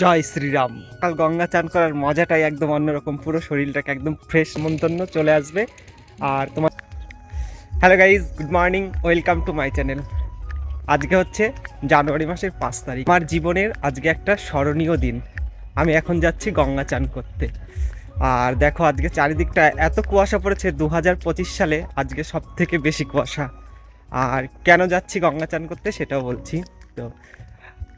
জয় শ্রীরাম। কাল গঙ্গা চান করার মজাটাই একদম অন্যরকম, পুরো শরীরটাকে একদম ফ্রেশ মন্তন্য চলে আসবে। আর তোমার hello guys good morning welcome to my channel আজকে হচ্ছে জানুয়ারি মাসের পাঁচ তারিখ। আমার জীবনের আজকে একটা স্মরণীয় দিন। আমি এখন যাচ্ছি গঙ্গা চান করতে। আর দেখো আজকে চারিদিকটা এত কুয়াশা পড়েছে দু হাজার পঁচিশ সালে আজকে সব থেকে বেশি কুয়াশা। আর কেন যাচ্ছি গঙ্গা চান করতে সেটাও বলছি। তো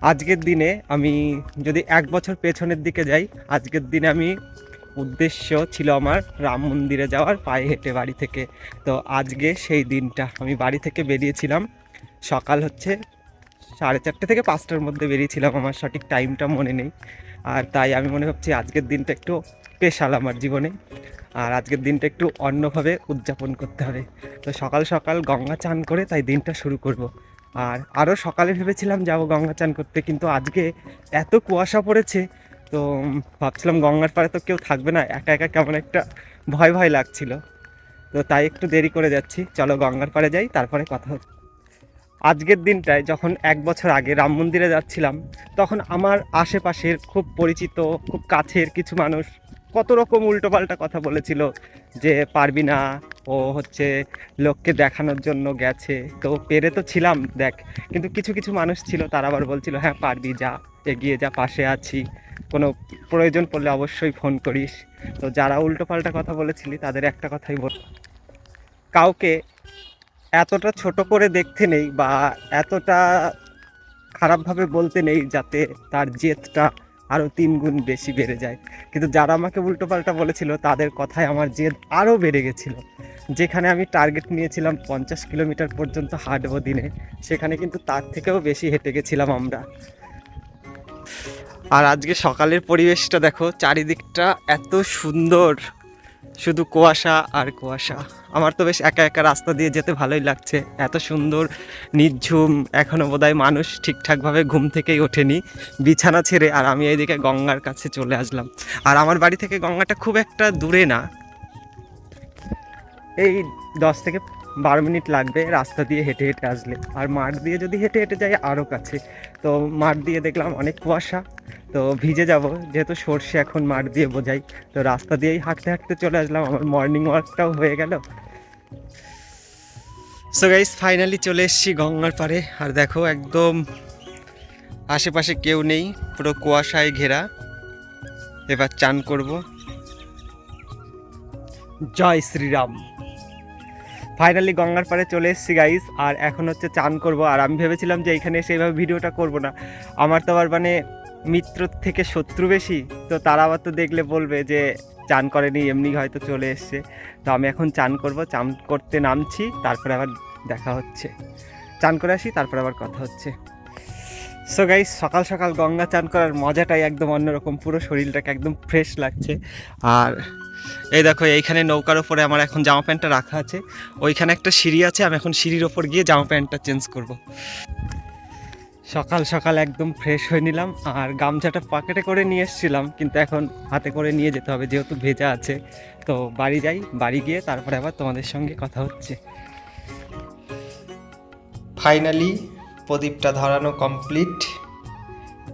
আজকের দিনে আমি যদি এক বছর পেছনের দিকে যাই, আজকের দিনে আমি উদ্দেশ্য ছিল আমার রাম মন্দিরে যাওয়ার, পায়ে হেঁটে বাড়ি থেকে। তো আজকে সেই দিনটা আমি বাড়ি থেকে বেরিয়েছিলাম। সকাল হচ্ছে সাড়ে চারটে থেকে পাঁচটার মধ্যে বেরিয়েছিলাম আমার সঠিক টাইমটা মনে নেই। আর তাই আমি মনে ভাবছি আজকের দিনটা একটু স্পেশাল আমার জীবনে। আর আজকের দিনটা একটু অন্যভাবে উদযাপন করতে হবে। তো সকাল সকাল গঙ্গা চান করে তাই দিনটা শুরু করব। আর আরও সকালে ভেবেছিলাম যাব গঙ্গা চান করতে, কিন্তু আজকে এত কুয়াশা পড়েছে, তো ভাবছিলাম গঙ্গার পাড়ে তো কেউ থাকবে না, একা একা কেমন একটা ভয় ভয় লাগছিল। তো তাই একটু দেরি করে যাচ্ছি, চলো গঙ্গার পাড়ে যাই, তারপরে কথা হচ্ছে। আজকের দিনটায় যখন এক বছর আগে রাম মন্দিরে যাচ্ছিলাম, তখন আমার আশেপাশের খুব পরিচিত, খুব কাছের কিছু মানুষ কত রকম উল্টোপাল্টা কথা বলেছিল, যে পারবি না ও হচ্ছে লোককে দেখানোর জন্য গেছে। তো পেরে তো ছিলাম, দেখ। কিন্তু কিছু কিছু মানুষ ছিল, তারা আবার বলছিল হ্যাঁ পারবি, যা, এগিয়ে যা, পাশে আছি। কোনো প্রয়োজন পড়লে অবশ্যই ফোন করিস। তো যারা উল্টোপাল্টা কথা বলেছিলি, তাদের একটা কথাই বল। কাউকে এতটা ছোট করে দেখতে নেই বা এতটা খারাপভাবে বলতে নেই যাতে তার জেদটা আরও তিন গুণ বেশি বেড়ে যায়। কিন্তু যারা আমাকে উল্টোপাল্টা বলেছিল, তাদের কথায় আমার জেদ আরও বেড়ে গেছিল। যেখানে আমি টার্গেট নিয়েছিলাম পঞ্চাশ কিলোমিটার পর্যন্ত হাঁটবো দিনে, সেখানে কিন্তু তার থেকেও বেশি হেঁটে গেছিলাম আমরা। আর আজকে সকালের পরিবেশটা দেখো, চারিদিকটা এত সুন্দর। শুধু কুয়াশা আর কুয়াশা। আমার তো বেশ একা একা রাস্তা দিয়ে যেতে ভালোই লাগছে। এত সুন্দর, নির্ঝুম এখনও বোধহয় মানুষ ঠিকঠাকভাবে ঘুম থেকেই ওঠেনি। বিছানা ছেড়ে আর আমি এইদিকে গঙ্গার কাছে চলে আসলাম। আর আমার বাড়ি থেকে গঙ্গাটা খুব একটা দূরে না। এই দশ থেকে বারো মিনিট লাগবে রাস্তা দিয়ে হেঁটে হেঁটে আসলে। আর মাঠ দিয়ে যদি হেঁটে হেঁটে যাই আরও কাছে। তো মাঠ দিয়ে দেখলাম অনেক কুয়াশা। তো ভিজে যাব, যেহেতু সর্ষে এখন মাঠ দিয়ে বোঝাই। তো রাস্তা দিয়েই হাঁটতে হাঁটতে চলে আসলাম। আমার মর্নিং ওয়াকটাও হয়ে গেল। সো গাইস ফাইনালি চলে এসেছি গঙ্গার পাড়ে। আর দেখো, একদম আশেপাশে কেউ নেই। পুরো কুয়াশায় ঘেরা। এবার চান করব। জয় শ্রীরাম। ফাইনালি গঙ্গার পাড়ে চলে এসেছি গাইস আর এখন হচ্ছে চান করব। আর আমি ভেবেছিলাম যে এখানে সেইভাবে ভিডিওটা করব না। আমার তো আবার মানে মিত্র থেকে শত্রু বেশি, তো তারা আবার তো দেখলে বলবে যে চান করেনি, এমনি হয়তো চলে এসছে। তো আমি এখন চান করব, চান করতে নামছি, তারপরে আবার দেখা হচ্ছে। চান করে আসি, তারপর আবার কথা হচ্ছে। সো গাইস সকাল সকাল গঙ্গা চান করার মজাটাই একদম অন্যরকম। পুরো শরীরটাকে একদম ফ্রেশ লাগছে। আর এই দেখো, এইখানে নৌকার ওপরে আমার এখন জামা প্যান্টটা রাখা আছে। ওইখানে একটা সিঁড়ি আছে, আমি এখন সিঁড়ির ওপর গিয়ে জামা প্যান্টটা চেঞ্জ করব। সকাল সকাল একদম ফ্রেশ হয়ে নিলাম, আর গামছাটা পকেটে করে নিয়ে এসেছিলাম, কিন্তু এখন হাতে করে নিয়ে যেতে হবে, যেহেতু ভেজা আছে। তো বাড়ি যাই, বাড়ি গিয়ে তারপরে আবার তোমাদের সঙ্গে কথা হচ্ছে। ফাইনালি প্রদীপটা ধরানো কমপ্লিট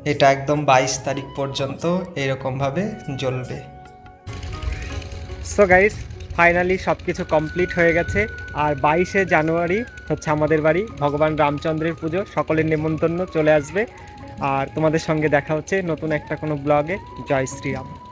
এটা একদম বাইশ তারিখ পর্যন্ত এরকমভাবে জ্বলবে। সো গাইস ফাইনালি সব কিছু কমপ্লিট হয়ে গেছে। আর বাইশে জানুয়ারি হচ্ছে আমাদের বাড়ি। ভগবান রামচন্দ্রের পুজো, সকলের নেমন্তন্ন চলে আসবে। আর তোমাদের সঙ্গে দেখা হচ্ছে নতুন একটা কোনো ব্লগে জয় শ্রীরাম।